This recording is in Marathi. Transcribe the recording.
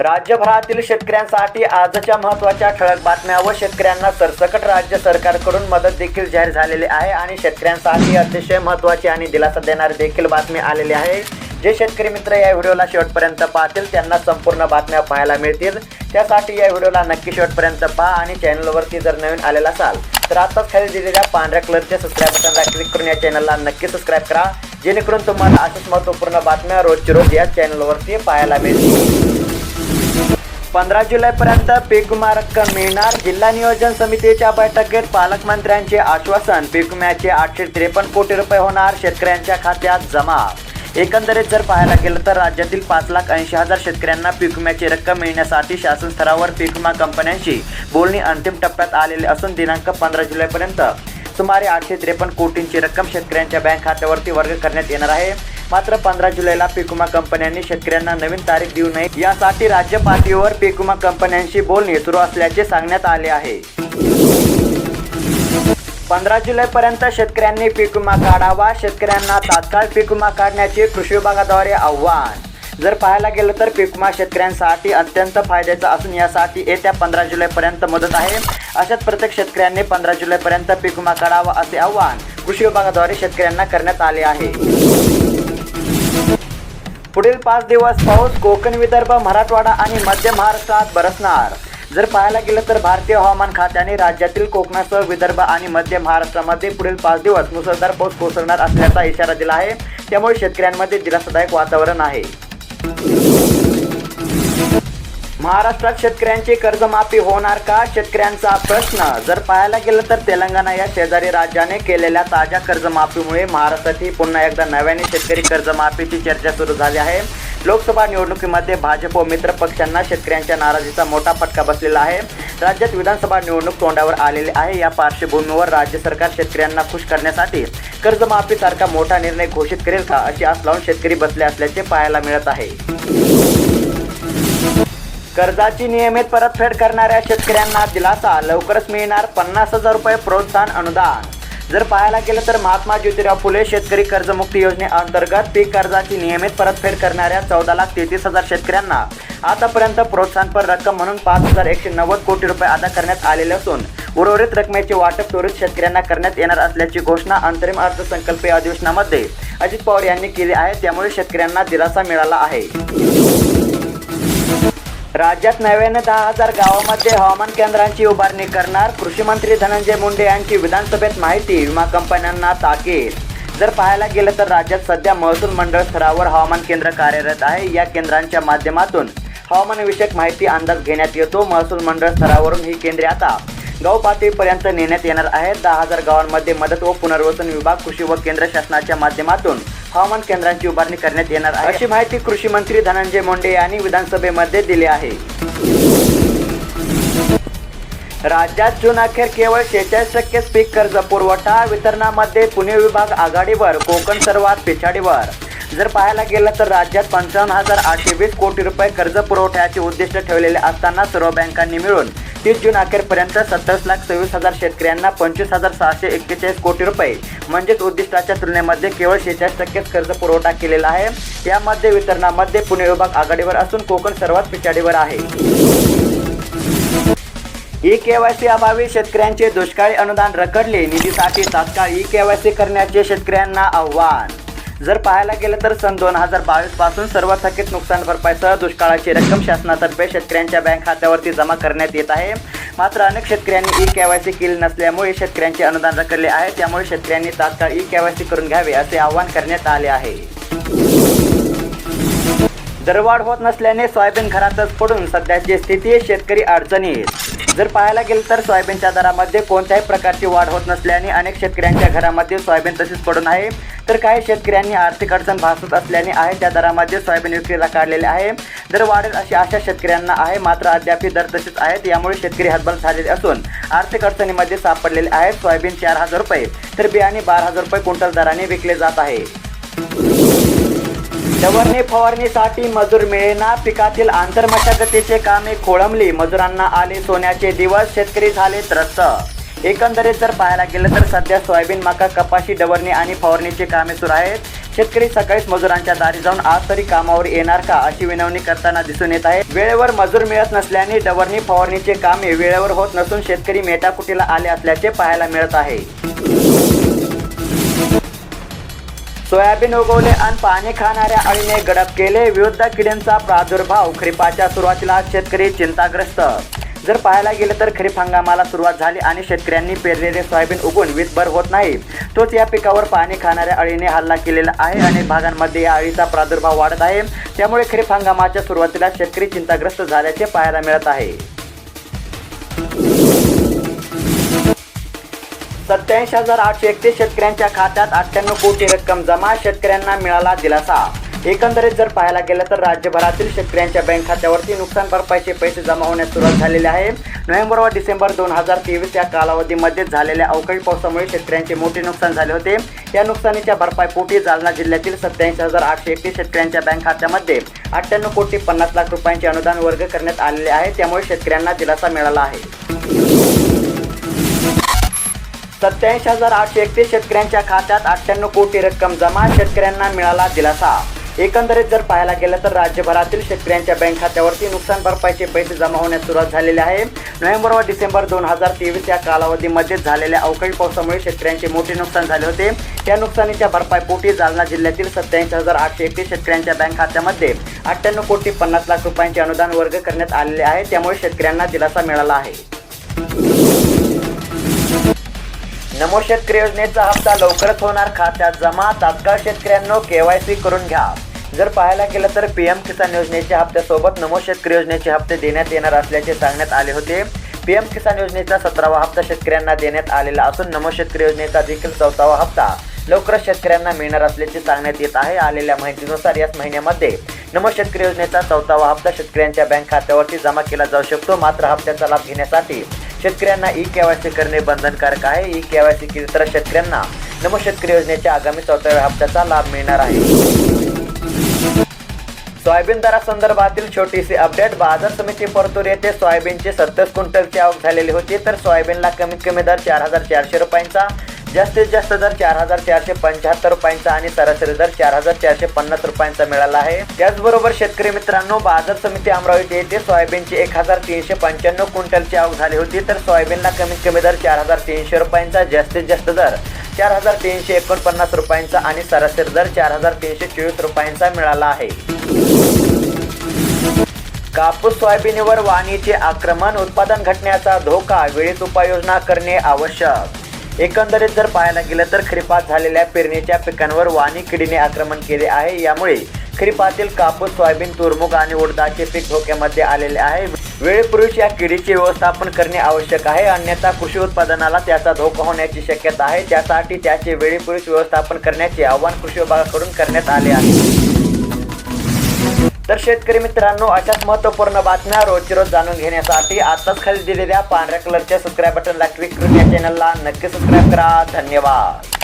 राज्यभरातील शेतकऱ्यांसाठी आजच्या महत्त्वाच्या ठळक बातम्या व शेतकऱ्यांना सरसकट राज्य सरकारकडून मदत देखील जाहीर झालेली आहे आणि शेतकऱ्यांसाठी अतिशय महत्त्वाची आणि दिलासा देणारी देखील बातमी आलेली आहे. जे शेतकरी मित्र या व्हिडिओला शेवटपर्यंत पाहतील त्यांना संपूर्ण बातम्या पाहायला मिळतील. त्यासाठी या व्हिडिओला नक्की शेवटपर्यंत पहा आणि चॅनलवरती जर नवीन आलेला असाल तर आताच खाली दिलेल्या पांढऱ्या कलरच्या सबस्क्राईब बटनला क्लिक करून या चॅनलला नक्की सबस्क्राईब करा. जेणेकरून तुम्हाला अशाच महत्त्वपूर्ण बातम्या रोजची रोज या चॅनलवरती पाहायला मिळतील. पंधरा जुलैपर्यंत पीक विमा रक्कम मिळणार. जिल्हा नियोजन समितीच्या बैठकीत पालकमंत्र्यांचे आश्वासन पीक विम्याचे आठशे त्रेपन्न कोटी रुपये होणार शेतकऱ्यांच्या खात्यात जमा. एकंदरीत जर पाहायला गेलं तर राज्यातील पाच लाख ऐंशी हजार शेतकऱ्यांना पीक विम्याची रक्कम मिळण्यासाठी शासन स्तरावर पीक विमा कंपन्यांशी बोलणी अंतिम टप्प्यात आलेली असून दिनांक पंधरा जुलैपर्यंत सुमारे आठशे त्रेपन्न कोटींची रक्कम शेतकऱ्यांच्या बँक खात्यावरती वर्ग करण्यात येणार आहे. मात्र पंधरा जुलैला पीक विमा कंपन्यांनी शेतकऱ्यांना नवीन तारीख देऊ नये यासाठी राज्य पातळीवर पीक विमा कंपन्यांशी बोलणी सुरू असल्याचे सांगण्यात आले आहे. पंधरा जुलैपर्यंत शेतकऱ्यांनी पीक विमा काढावा शेतकऱ्यांना तात्काळ पीक विमा काढण्याचे कृषी विभागाद्वारे आव्हान. जर पाहायला गेलं तर पिकमा शेतकऱ्यांसाठी अत्यंत फायद्याचा असून यासाठी येत्या पंधरा जुलैपर्यंत मदत आहे. अशाच प्रत्येक शेतकऱ्यांनी पंधरा जुलैपर्यंत पिकमा विमा काढावा असे आवाहन कृषी विभागाद्वारे शेतकऱ्यांना करण्यात आले आहे. पुढील पाच दिवस पाऊस कोकण विदर्भ मराठवाडा आणि मध्य महाराष्ट्रात बरसणार. जर पाहायला गेलं तर भारतीय हवामान खात्याने राज्यातील कोकणासह विदर्भ आणि मध्य महाराष्ट्रामध्ये पुढील पाच दिवस मुसळधार पाऊस कोसळणार असल्याचा इशारा दिला आहे. त्यामुळे शेतकऱ्यांमध्ये दिलासादायक वातावरण आहे. महाराष्ट्रात शेतकऱ्यांची कर्जमाफी होणार का? शेतकऱ्यांचा प्रश्न. जर पाहायला गेलं तर तेलंगणा या शेजारी राज्याने केलेल्या ताज्या कर्जमाफीमुळे महाराष्ट्रातही पुन्हा एकदा नव्याने शेतकरी कर्जमाफीची चर्चा सुरू झाली आहे. लोकसभा निवडणुकीमध्ये भाजप व मित्र पक्षांना शेतकऱ्यांच्या नाराजीचा मोठा फटका बसलेला आहे. राज्यात विधानसभा निवडणूक तोंडावर आलेली आहे. या पार्श्वभूमीवर राज्य सरकार शेतकऱ्यांना खुश करण्यासाठी कर्जमाफीसारखा मोठा निर्णय घोषित करेल का अशी आस लावून शेतकरी बसले असल्याचे पाहायला मिळत आहे. कर्जाची नियमित परतफेड करणाऱ्या शेतकऱ्यांना दिलासा लवकरच मिळणार पन्नास हजार रुपये प्रोत्साहन अनुदान. जर पाहायला गेलं तर महात्मा ज्योतिराव फुले शेतकरी कर्जमुक्ती योजनेअंतर्गत पीक कर्जाची नियमित परतफेड करणाऱ्या चौदा लाख तेहतीस हजार शेतकऱ्यांना आतापर्यंत प्रोत्साहनपर रक्कम म्हणून पाच हजार एकशे नव्वद कोटी रुपये अदा करण्यात आलेले असून उर्वरित रकमेचे वाटप त्वरित शेतकऱ्यांना करण्यात येणार असल्याची घोषणा अंतरिम अर्थसंकल्पीय अधिवेशनामध्ये अजित पवार यांनी केली आहे. त्यामुळे शेतकऱ्यांना दिलासा मिळाला आहे. राज्यात नव्याने दहा हजार गावामध्ये हवामान केंद्रांची उभारणी करणार कृषी मंत्री धनंजय मुंडे यांची विधानसभेत माहिती विमा कंपन्यांना ताकीद. जर पाहायला गेलं तर राज्यात सध्या महसूल मंडळ स्तरावर हवामान केंद्र कार्यरत आहे. या केंद्रांच्या माध्यमातून हवामानविषयक माहिती अंदाज घेण्यात येतो. महसूल मंडळ स्तरावरून ही केंद्रे आता गाव पातळीपर्यंत नेण्यात येणार आहे. दहा हजार गावांमध्ये मदत व पुनर्वसन विभाग कृषी व केंद्र शासनाच्या माध्यमातून हवामान केंद्रांची उभारणी करण्यात येणार आहे. अशी माहिती कृषी मंत्री धनंजय मुंडे यांनी विधानसभेमध्ये दिली आहे. राज्यात जून अखेर केवळ शेहेचाळीस टक्केच पीक कर्ज पुरवठा वितरणामध्ये पुणे विभाग आघाडीवर कोकण सर्वात पिछाडीवर. जर पाहायला गेलं तर राज्यात पंचावन्न हजार आठशे वीस कोटी रुपये कर्ज पुरवठ्याचे उद्दिष्ट ठेवलेले असताना सर्व बँकांनी मिळून तीस जून अखेरपर्यंत सत्तावीस लाख सव्वीस हजार शेतकऱ्यांना पंचवीस हजार सहाशे एक्केचाळीस कोटी रुपये म्हणजेच उद्दिष्टाच्या तुलनेमध्ये केवळ शेहेचाळीस टक्केच कर्ज पुरवठा केलेला आहे. यामध्ये वितरणामध्ये पुणे विभाग आघाडीवर असून कोकण सर्वात पिछाडीवर आहे. ई केवायसी अभावी शेतकऱ्यांचे दुष्काळी अनुदान रखडले. निधीसाठी तात्काळ ई केवायसी करण्याचे शेतकऱ्यांना आव्हान. जर पाहायला गेलं तर सन दोन हजार बावीसपासून सर्व थकीत नुकसान भरपाईसह दुष्काळाची रक्कम शासनातर्फे शेतकऱ्यांच्या बँक खात्यावरती जमा करण्यात येत आहे. मात्र अनेक शेतकऱ्यांनी ई केवायसी केली नसल्यामुळे शेतकऱ्यांचे अनुदान रखडले आहे. त्यामुळे शेतकऱ्यांनी तात्काळ ई केवायसी करून घ्यावे असे आवाहन करण्यात आले आहे. दरवाढ होत नसल्याने सोयाबीन घरातच पडून सध्याची स्थिती शेतकरी अडचणीत. जर पाहायला गेलं तर सोयाबीनच्या दरामध्ये कोणत्याही प्रकारची वाढ होत नसल्याने अनेक शेतकऱ्यांच्या घरामध्ये सोयाबीन तसेच पडून आहे. तर काही शेतकऱ्यांनी आर्थिक अडचण भासत असल्याने आहे त्या दरामध्ये सोयाबीन विक्रीला काढलेले आहे. दर वाढेल अशी आशा शेतकऱ्यांना आहे. मात्र अद्याप दर तसेच आहेत. यामुळे शेतकरी हतबल झालेले असून आर्थिक अडचणीमध्ये सापडलेले आहेत. सोयाबीन चार हजार रुपये तर बियाणे बारा हजार रुपये क्विंटल दराने विकले जात आहे. डवरणी फवारणीसाठी मजूर मिळेना. पिकातील आंतरमशागतीचे कामे खोळंबली. मजुरांना आले सोन्याचे दिवस शेतकरी झाले त्रस्त. एकंदरीत जर पाहायला गेलं तर सध्या सोयाबीन मका कपाशी डवरणी आणि फवारणीची कामे सुरू आहेत. शेतकरी सकाळीच मजुरांच्या दारी जाऊन आज तरी कामावर येणार का अशी विनवणी करताना दिसून येत आहे. वेळेवर मजूर मिळत नसल्याने डवरणी फवारणीचे कामे वेळेवर होत नसून शेतकरी मेटाकुटीला आले असल्याचे पाहायला मिळत आहे. सोयाबीन उगवले आणि पाणी खाणाऱ्या अळीने गडप केले. विरुद्ध किड्यांचा प्रादुर्भाव खरीपाच्या सुरुवातीला शेतकरी चिंताग्रस्त. जर पाहायला गेलं तर खरीप हंगामाला सुरुवात झाली आणि शेतकऱ्यांनी पेरलेले सोयाबीन उगवून वीजभर होत नाही. तोच या पिकावर पाणी खाणाऱ्या अळीने हल्ला केलेला आहे अनेक भागांमध्ये या अळीचा प्रादुर्भाव वाढत आहे. त्यामुळे खरीप हंगामाच्या सुरुवातीला शेतकरी चिंताग्रस्त झाल्याचे पाहायला मिळत आहे. सत्याऐंशी हजार आठशे एकतीस शेतकऱ्यांच्या खात्यात अठ्ठ्याण्णव कोटी रक्कम जमा शेतकऱ्यांना मिळाला दिलासा. एकंदरीत जर पाहायला गेलं तर राज्यभरातील शेतकऱ्यांच्या बँक खात्यावरती नुकसान भरपाईचे पैसे जमा होण्यास सुरुवात झालेले आहे. नोव्हेंबर व डिसेंबर दोन हजार तेवीस या कालावधीमध्ये झालेल्या अवकाळी पावसामुळे शेतकऱ्यांचे मोठे नुकसान झाले होते. या नुकसानीच्या भरपाईपोटी जालना जिल्ह्यातील सत्याऐंशी हजार आठशे एकतीस शेतकऱ्यांच्या बँक खात्यामध्ये अठ्ठ्याण्णव कोटी पन्नास लाख रुपयांचे अनुदान वर्ग करण्यात आलेले आहे. त्यामुळे शेतकऱ्यांना दिलासा मिळाला आहे. सत्याऐंशी हजार आठशे एकतीस शेतकऱ्यांच्या खात्यात अठ्ठ्याण्णव कोटी रक्कम जमा शेतकऱ्यांना मिळाला दिलासा. एकंदरीत जर पाहायला गेलं तर राज्यभरातील शेतकऱ्यांच्या बँक खात्यावरती नुकसान भरपाईचे पैसे जमा होण्यास सुरुवात झालेले आहे. नोव्हेंबर व डिसेंबर दोन हजार तेवीस या कालावधीमध्ये झालेल्या अवकाळी पावसामुळे शेतकऱ्यांचे मोठे नुकसान झाले होते. या नुकसानीच्या भरपाईपोटी जालना जिल्ह्यातील सत्याऐंशी हजार आठशे एकतीस शेतकऱ्यांच्या बँक खात्यामध्ये अठ्ठ्याण्णव कोटी पन्नास लाख रुपयांचे अनुदान वर्ग करण्यात आलेले आहे. त्यामुळे शेतकऱ्यांना दिलासा मिळाला आहे. नमो शेतकरी योजनेचा हप्ता लवकरच होणार. खात्यात जमा. तात्काळ शेतकऱ्यांनो केवायसी करून घ्या. जर पाहायला गेलं तर पी एम किसान योजनेच्या हप्त्यासोबत नमो शेतकरी योजनेचे हप्ते देण्यात येणार असल्याचे सांगण्यात आले होते. पी एम किसान योजनेचा सतरावा हप्ता शेतकऱ्यांना देण्यात आलेला असून नमो शेतकरी योजनेचा देखील चौथावा हप्ता लवकरच शेतकऱ्यांना मिळणार असल्याचे सांगण्यात येत आहे. आलेल्या माहितीनुसार याच महिन्यामध्ये नमो शेतकरी योजनेचा चौथावा हप्ता शेतकऱ्यांच्या बँक खात्यावरती जमा केला जाऊ शकतो. मात्र हप्त्याचा लाभ घेण्यासाठी शेतकऱ्यांना ई केवायसी करणे बंधनकारक आहे. ई केवायसी केली तर शेतकऱ्यांना नमो शेतकरी योजनेच्या आगामी चौथ्या हप्त्याचा लाभ मिळणार आहे. सोयाबीन दरासंदर्भातील छोटीशी अपडेट बाजार समिती परतूर येथे सोयाबीनची सत्तर क्विंटलची आवक झालेली होती. तर सोयाबीनला कमीत कमी दर चार हजार चारशे रुपयांचा जास्तीत जास्त दर चार हजार चारशे पंच्याहत्तर रुपयांचा आणि सरासरी दर चार हजार चारशे पन्नास रुपयांचा मिळाला आहे. त्याचबरोबर शेतकरी मित्रांनो बाजार समिती अमरावती येथे सोयाबीनची एक हजार तीनशे पंच्याण्णव क्विंटलची आवक झाली होती. तर सोयाबीनला कमीत कमी दर चार हजार तीनशे रुपयांचा जास्तीत जास्त दर चार हजार तीनशे एकोणपन्नास रुपयांचा आणि सरासरी दर चार हजार तीनशे चोवीस रुपयांचा मिळाला आहे. कापूस सोयाबीनवर वाणीचे आक्रमण उत्पादन घटण्याचा धोका वेळीच उपाययोजना करणे आवश्यक. एकंदरीत जर पाहायला गेलं तर खरीपात झालेल्या पेरणीच्या पिकांवर वाणी किडीने आक्रमण केले आहे. यामुळे खरीपातील कापूस सोयाबीन तुरमुग आणि उडदाचे पीक धोक्यामध्ये आलेले आहे. वेळेपूर्वीच या किडीचे व्यवस्थापन करणे आवश्यक आहे. अन्यथा कृषी उत्पादनाला त्याचा धोका होण्याची शक्यता आहे. त्यासाठी त्याचे वेळेपूर्वीच व्यवस्थापन करण्याचे आवाहन कृषी विभागाकडून करण्यात आले आहे. तर शेतकरी मित्रांनो अशाच महत्त्वपूर्ण बातम्या रोजची रोज जाणून घेण्यासाठी आताच खाली दिलेल्या पांढऱ्या कलरच्या सबस्क्राईब बटनला क्लिक करून या चॅनलला नक्की सबस्क्राईब करा. धन्यवाद.